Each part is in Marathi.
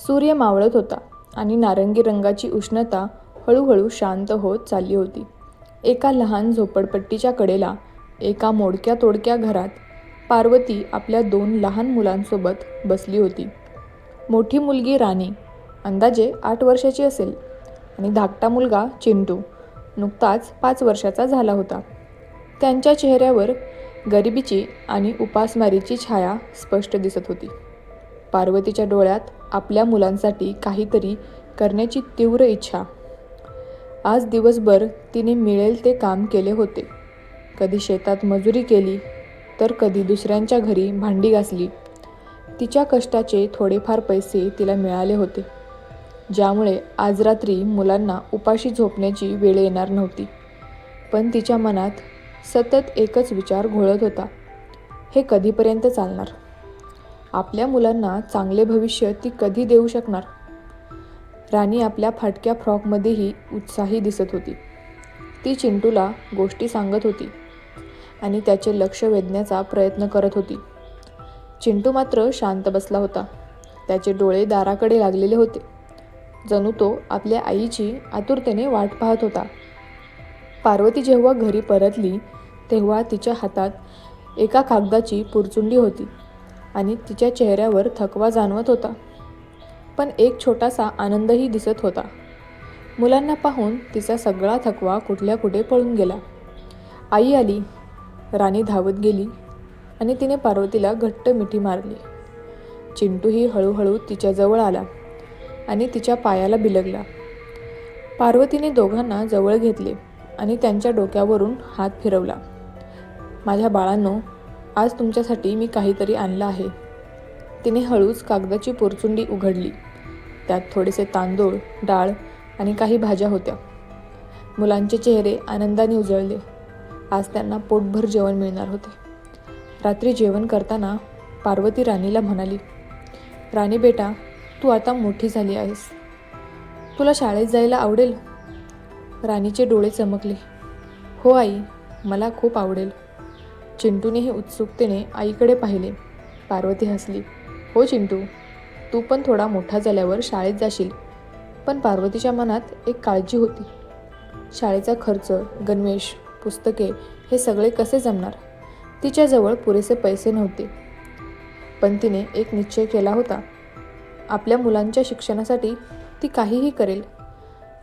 सूर्य मावळत होता आणि नारंगी रंगाची उष्णता हळूहळू शांत होत चालली होती. एका लहान झोपडपट्टीच्या कडेला एका मोडक्या तोडक्या घरात पार्वती आपल्या दोन लहान मुलांसोबत बसली होती. मोठी मुलगी राणी अंदाजे आठ वर्षाची असेल आणि धाकटा मुलगा चिंटू नुकताच पाच वर्षाचा झाला होता. त्यांच्या चेहऱ्यावर गरिबीची आणि उपासमारीची छाया स्पष्ट दिसत होती. पार्वतीच्या डोळ्यात आपल्या मुलांसाठी काहीतरी करण्याची तीव्र इच्छा. आज दिवसभर तिने मिळेल ते काम केले होते. कधी शेतात मजुरी केली तर कधी दुसऱ्यांच्या घरी भांडी घासली. तिच्या कष्टाचे थोडेफार पैसे तिला मिळाले होते. ज्यामुळे आज रात्री मुलांना उपाशी झोपण्याची वेळ येणार नव्हती. पण तिच्या मनात सतत एकच विचार घोळत होता. हे कधीपर्यंत चालणार? आपल्या मुलांना चांगले भविष्य ती कधी देऊ शकणार? राणी आपल्या फाटक्या फ्रॉकमध्येही उत्साही दिसत होती. ती चिंटूला गोष्टी सांगत होती आणि त्याचे लक्ष वेधण्याचा प्रयत्न करत होती. चिंटू मात्र शांत बसला होता. त्याचे डोळे दाराकडे लागलेले होते. जणू तो आपल्या आईची आतुरतेने वाट पाहत होता. पार्वती जेव्हा घरी परतली तेव्हा तिच्या हातात एका कागदाची पुरचुंडी होती. आणि तिच्या चेहऱ्यावर थकवा जाणवत होता. पण एक छोटासा आनंदही दिसत होता. मुलांना पाहून तिचा सगळा थकवा कुठल्या कुठे पळून गेला. आई आली राणी धावत गेली आणि तिने पार्वतीला घट्ट मिठी मारली. चिंटूही हळूहळू तिच्याजवळ आला आणि तिच्या पायाला बिलगला. पार्वतीने दोघांना जवळ घेतले आणि त्यांच्या डोक्यावरून हात फिरवला. माझ्या बाळांनो आज तुमच्यासाठी मी काहीतरी आणलं आहे. तिने हळूच कागदाची पोरचुंडी उघडली. त्यात थोडेसे तांदूळ डाळ आणि काही भाज्या होत्या. मुलांचे चेहरे आनंदाने उजळले. आज त्यांना पोटभर जेवण मिळणार होते. रात्री जेवण करताना पार्वती राणीला म्हणाली राणी बेटा तू आता मोठी झाली आहेस. तुला शाळेत जायला आवडेल? राणीचे डोळे चमकले. हो आई मला खूप आवडेल. चिंटूनेही उत्सुकतेने आईकडे पाहिले. पार्वती हसली. हो चिंटू तू पण थोडा मोठा झाल्यावर शाळेत जाशील. पण पार्वतीच्या मनात एक काळजी होती. शाळेचा खर्च गणवेश पुस्तके हे सगळे कसे जमणार? तिच्याजवळ पुरेसे पैसे नव्हते. पण तिने एक निश्चय केला होता. आपल्या मुलांच्या शिक्षणासाठी ती काहीही करेल.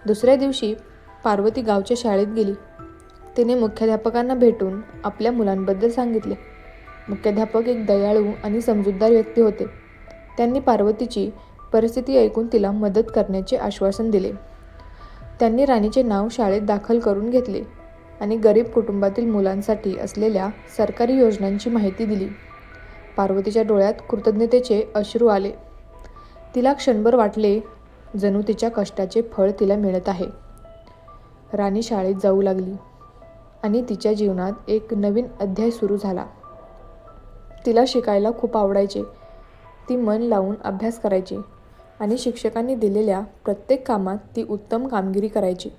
दुसऱ्या दिवशी पार्वती गावच्या शाळेत गेली. तिने मुख्याध्यापकांना भेटून आपल्या मुलांबद्दल सांगितले. मुख्याध्यापक एक दयाळू आणि समजूतदार व्यक्ती होते. त्यांनी पार्वतीची परिस्थिती ऐकून तिला मदत करण्याचे आश्वासन दिले. त्यांनी राणीचे नाव शाळेत दाखल करून घेतले आणि गरीब कुटुंबातील मुलांसाठी असलेल्या सरकारी योजनांची माहिती दिली. पार्वतीच्या डोळ्यात कृतज्ञतेचे अश्रू आले. तिला क्षणभर वाटले जणू तिच्या कष्टाचे फळ तिला मिळत आहे. राणी शाळेत जाऊ लागली. आणि तिच्या जीवनात एक नवीन अध्याय सुरू झाला. तिला शिकायला खूप आवडायचे. ती मन लावून अभ्यास करायची आणि शिक्षकांनी दिलेल्या प्रत्येक कामात ती उत्तम कामगिरी करायची.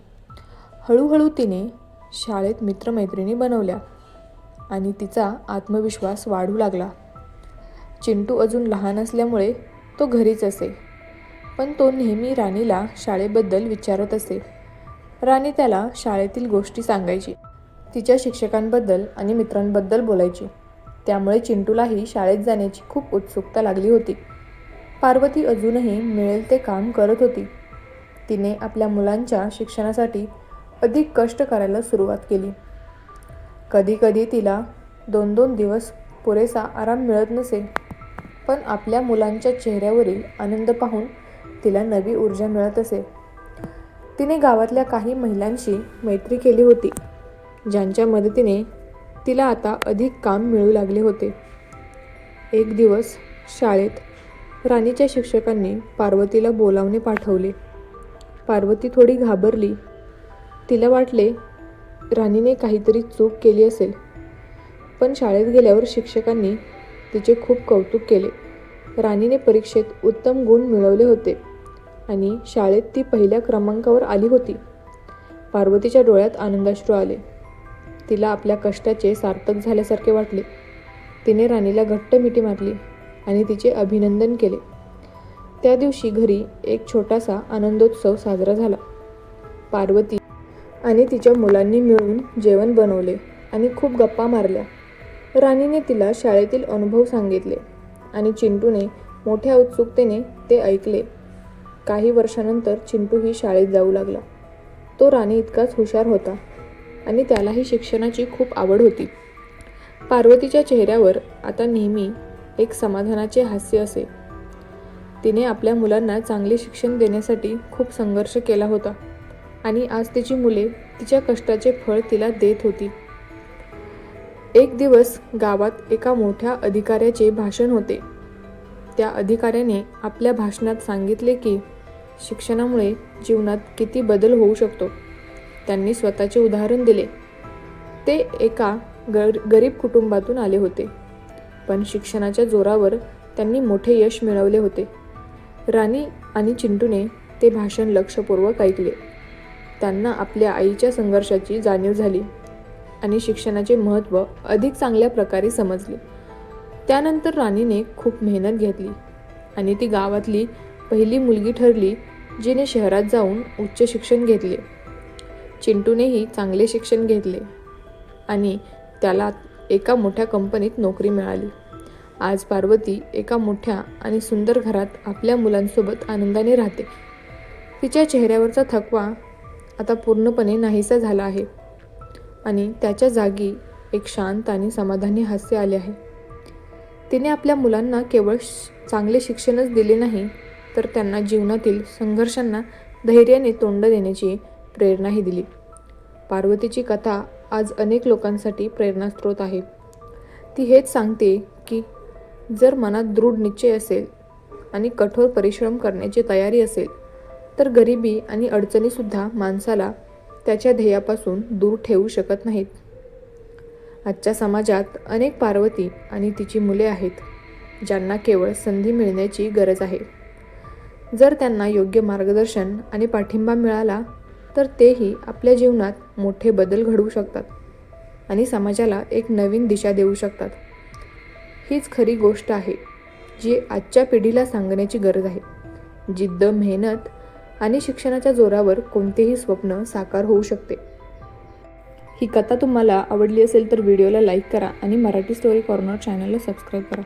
हळूहळू तिने शाळेत मित्रमैत्रिणी बनवल्या आणि तिचा आत्मविश्वास वाढू लागला. चिंटू अजून लहान असल्यामुळे तो घरीच असे पण तो नेहमी राणीला शाळेबद्दल विचारत असे. राणी त्याला शाळेतील गोष्टी सांगायची. तिच्या शिक्षकांबद्दल आणि मित्रांबद्दल बोलायची. त्यामुळे चिंटूलाही शाळेत जाण्याची खूप उत्सुकता लागली होती. पार्वती अजूनही मिळेल ते काम करत होती. तिने आपल्या मुलांच्या शिक्षणासाठी अधिक कष्ट करायला सुरुवात केली. कधीकधी तिला दोन दोन दिवस पुरेसा आराम मिळत नसे पण आपल्या मुलांच्या चेहऱ्यावरील आनंद पाहून तिला नवी ऊर्जा मिळत असे. तिने गावातल्या काही महिलांशी मैत्री केली होती. ज्यांच्या मदतीने तिला आता अधिक काम मिळू लागले होते. एक दिवस शाळेत राणीच्या शिक्षकांनी पार्वतीला बोलावणे पाठवले. पार्वती थोडी घाबरली. तिला वाटले राणीने काहीतरी चूक केली असेल. पण शाळेत गेल्यावर शिक्षकांनी तिचे खूप कौतुक केले. राणीने परीक्षेत उत्तम गुण मिळवले होते आणि शाळेत ती पहिल्या क्रमांकावर आली होती. पार्वतीच्या डोळ्यात आनंदाश्रू आले. तिला आपल्या कष्टाचे सार्थक झाल्यासारखे वाटले. तिने राणीला घट्ट मिठी मारली आणि तिचे अभिनंदन केले. त्या दिवशी घरी एक छोटासा आनंदोत्सव साजरा झाला. पार्वती आणि तिच्या मुलांनी मिळून जेवण बनवले आणि खूप गप्पा मारल्या. राणीने तिला शाळेतील अनुभव सांगितले आणि चिंटूने मोठ्या उत्सुकतेने ते ऐकले. काही वर्षानंतर चिंटूही शाळेत जाऊ लागला. तो राणी इतकाच हुशार होता. आणि त्यालाही शिक्षणाची खूप आवड होती. पार्वतीच्या चेहऱ्यावर आता नेहमी एक समाधानाचे हास्य असे. तिने आपल्या मुलांना चांगले शिक्षण देण्यासाठी खूप संघर्ष केला होता आणि आज तिची मुले तिच्या कष्टाचे फळ तिला देत होती. एक दिवस गावात एका मोठ्या अधिकाऱ्याचे भाषण होते. त्या अधिकाऱ्याने आपल्या भाषणात सांगितले की शिक्षणामुळे जीवनात किती बदल होऊ शकतो. त्यांनी स्वतःचे उदाहरण दिले. ते एका गर गरीब कुटुंबातून आले होते. पण शिक्षणाच्या जोरावर त्यांनी मोठे यश मिळवले होते. राणी आणि चिंटूने ते भाषण लक्षपूर्वक ऐकले. त्यांना आपल्या आईच्या संघर्षाची जाणीव झाली आणि शिक्षणाचे महत्त्व अधिक चांगल्या प्रकारे समजले. त्यानंतर राणीने खूप मेहनत घेतली आणि ती गावातली पहिली मुलगी ठरली जिने शहरात जाऊन उच्च शिक्षण घेतले. चिंटूनेही चांगले शिक्षण घेतले आणि त्याला एका मोठ्या कंपनीत नोकरी मिळाली. आज पार्वती एका मोठ्या आणि सुंदर घरात आपल्या मुलांसोबत आनंदाने राहते. तिच्या चेहऱ्यावरचा थकवा आता पूर्णपणे नाहीसा झाला आहे आणि त्याच्या जागी एक शांत आणि समाधानी हास्य आले आहे. तिने आपल्या मुलांना केवळ श- चांगले शिक्षणच दिले नाही तर त्यांना जीवनातील संघर्षांना धैर्याने तोंड देण्याची प्रेरणाही दिली. पार्वतीची कथा आज अनेक लोकांसाठी प्रेरणास्रोत आहे. ती हेच सांगते की जर मनात दृढ निश्चय असेल आणि कठोर परिश्रम करण्याची तयारी असेल तर गरिबी आणि अडचणीसुद्धा माणसाला त्याच्या ध्येयापासून दूर ठेवू शकत नाहीत. आजच्या समाजात अनेक पार्वती आणि तिची मुले आहेत ज्यांना केवळ संधी मिळण्याची गरज आहे. जर त्यांना योग्य मार्गदर्शन आणि पाठिंबा मिळाला तर तेही आपल्या जीवनात मोठे बदल घडवू शकतात आणि समाजाला एक नवीन दिशा देऊ शकतात. हीच खरी गोष्ट आहे जी आजच्या पिढीला सांगण्याची गरज आहे. जिद्द मेहनत आणि शिक्षणाच्या जोरावर कोणतेही स्वप्न साकार होऊ शकते. ही कथा तुम्हाला आवडली असेल तर व्हिडिओला लाईक करा आणि मराठी स्टोरी कॉर्नर चॅनलला सबस्क्राईब करा.